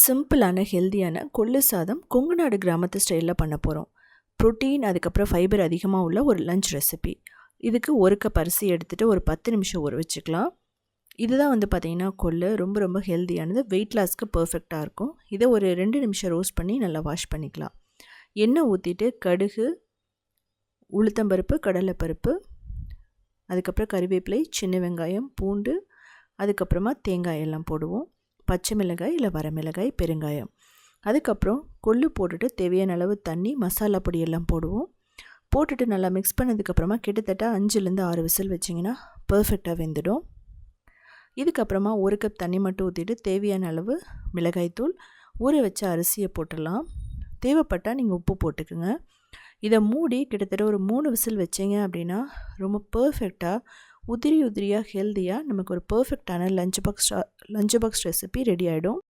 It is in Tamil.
சிம்பிளான ஹெல்தியான கொள்ளு சாதம் கொங்குநாடு கிராமத்து ஸ்டைலில் பண்ண போகிறோம் ப்ரோட்டீன் அதுக்கப்புறம் ஃபைபர் அதிகமாக உள்ள ஒரு லஞ்ச் ரெசிபி. இதுக்கு ஒரு கப் அரிசி எடுத்துகிட்டு ஒரு பத்து நிமிஷம் ஊற வச்சுக்கலாம். இதுதான் வந்து பார்த்திங்கன்னா கொள்ளு ரொம்ப ரொம்ப ஹெல்தியானது. வெயிட் லாஸ்க்கு பர்ஃபெக்டாக இருக்கும். இதை ஒரு ரெண்டு நிமிஷம் ரோஸ்ட் பண்ணி நல்லா வாஷ் பண்ணிக்கலாம். எண்ணெய் ஊற்றிட்டு கடுகு உளுத்தம்பருப்பு கடலைப்பருப்பு அதுக்கப்புறம் கறிவேப்பிலை சின்ன வெங்காயம் பூண்டு அதுக்கப்புறமா தேங்காய் எல்லாம் போடுவோம். பச்சை மிளகாய் இல்லை வரமிளகாய் பெருங்காயம். அதுக்கப்புறம் கொள்ளு போட்டுட்டு தேவையான அளவு தண்ணி மசாலா பொடி எல்லாம் போடுவோம். போட்டுட்டு நல்லா மிக்ஸ் பண்ணதுக்கப்புறமா கிட்டத்தட்ட அஞ்சுலேருந்து ஆறு விசில் வச்சிங்கன்னா பர்ஃபெக்டாக வெந்துடும். இதுக்கப்புறமா ஒரு கப் தண்ணி மட்டும் ஊற்றிட்டு தேவையான அளவு மிளகாய்த்தூள் ஊற வச்ச அரிசியை போட்டுடலாம். தேவைப்பட்டால் நீங்கள் உப்பு போட்டுக்குங்க. இதை மூடி கிட்டத்தட்ட ஒரு மூணு விசில் வச்சிங்க அப்படின்னா ரொம்ப பர்ஃபெக்டாக உதிரி உதிரியாக ஹெல்த்தியாக நமக்கு ஒரு பர்ஃபெக்டான lunch box lunch box recipe ready ஆகிடும்